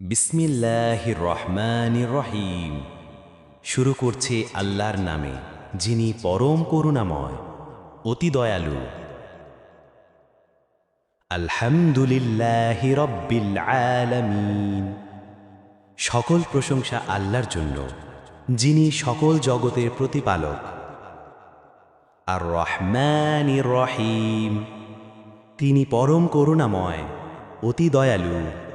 বিসমিল্লাহির রহমানির রহিম। শুরু করছে আল্লাহর নামে, যিনি পরম করুণাময়, অতি দয়ালু। আলহামদুলিল্লাহি রব্বিল আলামিন। সকল প্রশংসা আল্লাহর জন্য, যিনি সকল জগতের প্রতিপালক। আর রহমানির রহিম। তিনি পরম করুণাময়, অতি দয়ালু।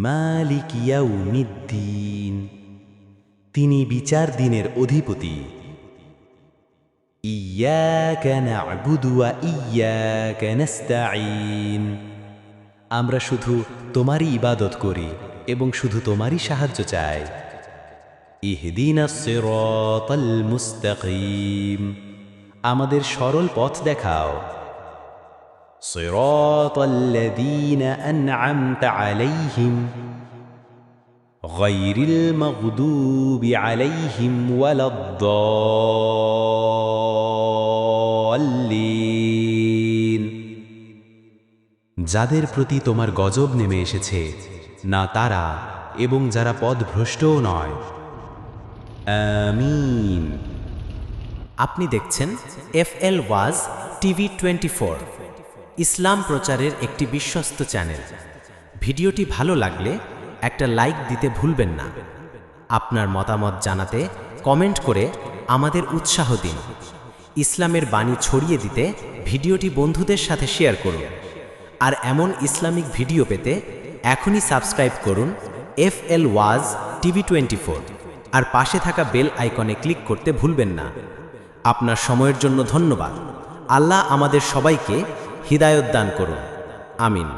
মালিক ইয়াউমিদ্দিন তিনি বিচার দিনের অধিপতি ইয়াকা না'বুদু ওয়া ইয়াকা নাস্তাঈন আমরা শুধু তোমারই ইবাদত করি এবং শুধু তোমারই সাহায্য চাই ইহদিনাস সিরাতাল মুস্তাকিম আমাদের সরল পথ দেখাও صراط الذين أنعمت عليهم غير المغضوب عليهم ولا الضالين যাদের প্রতি তোমার গজব নেমে এসেছে না তারা এবং যারা পদভ্রষ্টও নয় আমিন আপনি দেখছেন এফ এল ওয়াজ টিভি টোয়েন্টি ফোর ইসলাম প্রচারের একটি বিশ্বস্ত চ্যানেল ভিডিওটি ভালো লাগলে একটা লাইক দিতে ভুলবেন না। আপনার মতামত জানাতে কমেন্ট করে আমাদের উৎসাহ দিন। ইসলামের বাণী ছড়িয়ে দিতে ভিডিওটি বন্ধুদের সাথে শেয়ার করুন। আর এমন ইসলামিক ভিডিও পেতে এখনই সাবস্ক্রাইব করুন এফ এল ওয়াজ টিভি টোয়েন্টি আর পাশে থাকা বেল আইকনে ক্লিক করতে ভুলবেন না। আপনার সময়ের জন্য ধন্যবাদ। আল্লাহ আমাদের সবাইকে হৃদায়ত দান করুন। আমিন।